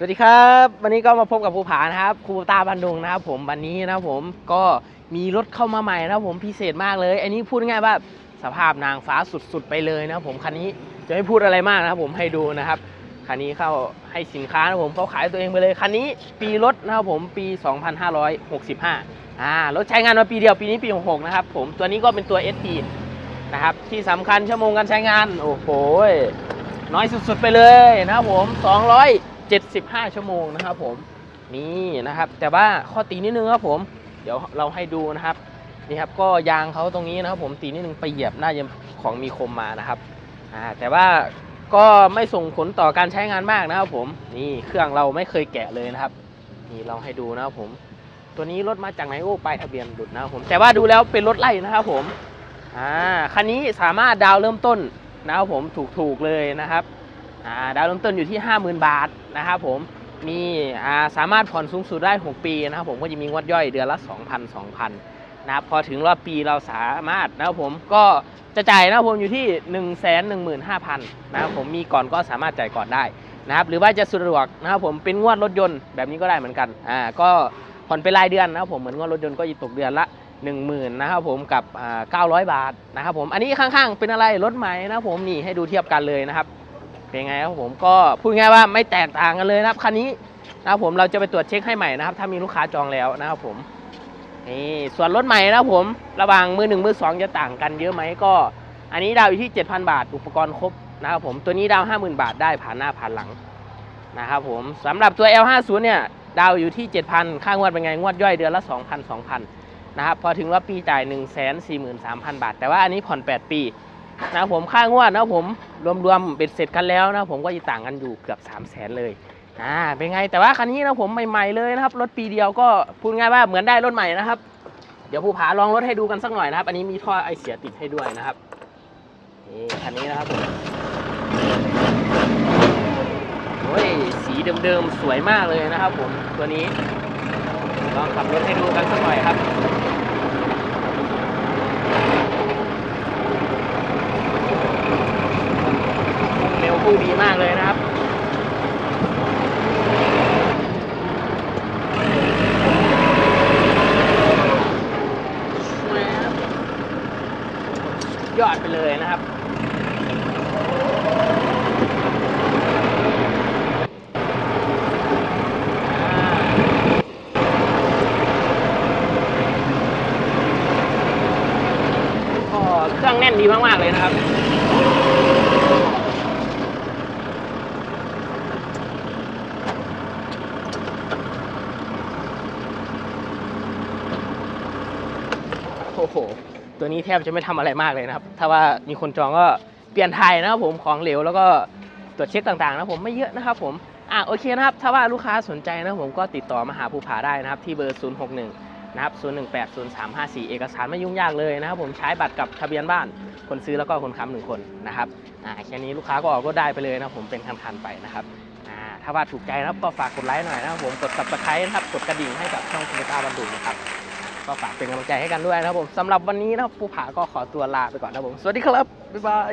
สวัสดีครับ วันนี้ก็มาพบกับภูผานะครับครูตาบันดุงนะครับผมวันนี้นะครับผมก็มีรถเข้ามาใหม่นะครับผมพิเศษมากเลย อันนี้พูดง่ายว่าสภาพนางฟ้าสุดๆไปเลยนะครับผมคันนี้จะไม่พูดอะไรมากนะครับผมให้ดูนะครับคันนี้เข้าให้สินค้านะครับผมเขาขายตัวเองไปเลยคันนี้ปีรถนะครับผมปี 2565อ่ารถใช้งานมาปีเดียวปีนี้ปี66นะครับผมตัวนี้ก็เป็นตัว SP นะครับที่สำคัญชั่วโมงการใช้งานโอ้โหน้อยสุดๆไปเลยนะครับผม 75 ชั่วโมงนะครับผมนี่นะครับ แต่ว่าข้อตีนิดนึงครับผม เดี๋ยวเราให้ดูนะครับนี่ครับก็ยางเขาตรงนี้นะครับ ผมตีนิดนึงไปเหยียบน่าจะของมีคมมานะครับอ่าแต่ว่าก็ไม่ส่งผลต่อการใช้งานมากนะครับผมนี่เครื่องเราไม่เคยแกะเลยนะครับ นี่เราให้ดูนะครับผม ตัวนี้รถมาจากไหนโอ้ป้ายทะเบียนหลุดนะครับผมแต่ว่าดูแล้วเป็นรถไล่นะครับผมอ่าคันนี้สามารถดาวเริ่มต้นนะครับผมถูกๆเลยนะครับ ดาวน์เริ่มต้นอยู่ที่ 50,000 บาทนะครับผมมีสามารถผ่อนสูงสุดได้ 6 ปีนะครับผมก็จะมีงวดย่อยเดือนละ 2,000 2,000นะครับพอถึงรอบปีเราสามารถนะครับผมก็จะจ่ายนะครับผมอยู่ที่ 1 1 5 0 0 0นะครับผมมีก่อนก็สามารถจ่ายก่อนได้นะครับหรือว่าจะสะดวกนะครับผมเป็นงวดรถยนต์แบบนี้ก็ได้เหมือนกันอ่าก็ผ่อนเป็นรายเดือนนะครับผมเหมือนงวดรถยนต์ก็จะตกเดือนละ 10,000นะครับผมกับอ่า900 บาทนะครับผมอันนี้ข้างๆเป็นอะไรรถใหม่นะครับผมนี่ให้ดูเทียบกันเลยนะครับ เป็นไงครับผมก็พูดง่ายว่าไม่แตกต่างกันเลยนะครับคันนี้นะครับผมเราจะไปตรวจเช็คให้ใหม่นะครับ ถ้ามีลูกค้าจองแล้วนะครับผมนี่ส่วนรถใหม่นะครับผมระหว่างมือหนึ่งมือสองจะต่างกันเยอะไหมก็ อันนี้ดาวอยู่ที่ 7,000 บาท อุปกรณ์ครบนะครับผมตัวนี้ดาว 50,000 บาทได้ผ่านหน้าผ่านหลังนะครับผมสำหรับตัว L50 เนี่ยดาวอยู่ที่ 7,000 ค่างวดเป็นไงงวดย่อยเดือนละ 2,000 2,000นะครับพอถึงรอบปีจ่าย 143,000 บาท แต่ว่าอันนี้ผ่อน 8 ปี นะผมค่างวดนะครับผมรวมๆเบ็ดเสร็จกันแล้วนะผมก็จะต่างกันอยู่เกือบ3 0 0แสนเลยอ่าเป็นไงแต่ว่าคันนี้นะผมใหม่ๆเลยนะครับรถปีเดียวก็พูดง่ายว่าเหมือนได้รถใหม่นะครับ เดี๋ยวผู้ผาลองรถให้ดูกันสักหน่อยนะครับ อันนี้มีท่อไอเสียติดให้ด้วยนะครับนี่คันนี้นะครับผมโอ้ยสีเดิมๆสวยมากเลยนะครับ ผมตัวนี้ลองขับรถให้ดูกันสักหน่อยครับูดีมากเลยนะครับยอดไปเลยนะครับ ก็เครื่องแน่นดีมาก ๆ เลยนะครับ โอ้โห ตัวนี้แทบจะไม่ทำอะไรมากเลยนะครับ ถ้าว่ามีคนจองก็เปลี่ยนไทยนะครับผมของเหลวแล้วก็ตรวจเช็คต่างๆนะผมไม่เยอะนะครับผมอะโอเคนะครับ ถ้าว่าลูกค้าสนใจนะผมก็ติดต่อมาหาภูผาได้นะครับ ที่เบอร์ 061 นะครับ 0180354 เอกสารไม่ยุ่งยากเลยนะครับผมใช้บัตรกับทะเบียนบ้านคนซื้อแล้วก็คนค้ำหนึ่งคนนะครับอ่าแค่นี้ลูกค้าก็ออกรถได้ไปเลยนะผมเป็นคันๆไปนะครับอ่าถ้าว่าถูกใจนะครับก็ฝากกดไลค์หน่อยนะครับผมกด subscribe นะครับกดกระดิ่งให้กับช่องคุณตาบันดุนะครับ ก็ฝากเป็นกำลังใจให้กันด้วยนะครับผมสำหรับวันนี้นะครับภูผาก็ขอตัวลาไปก่อนนะครับผม สวัสดีครับ บ๊ายบาย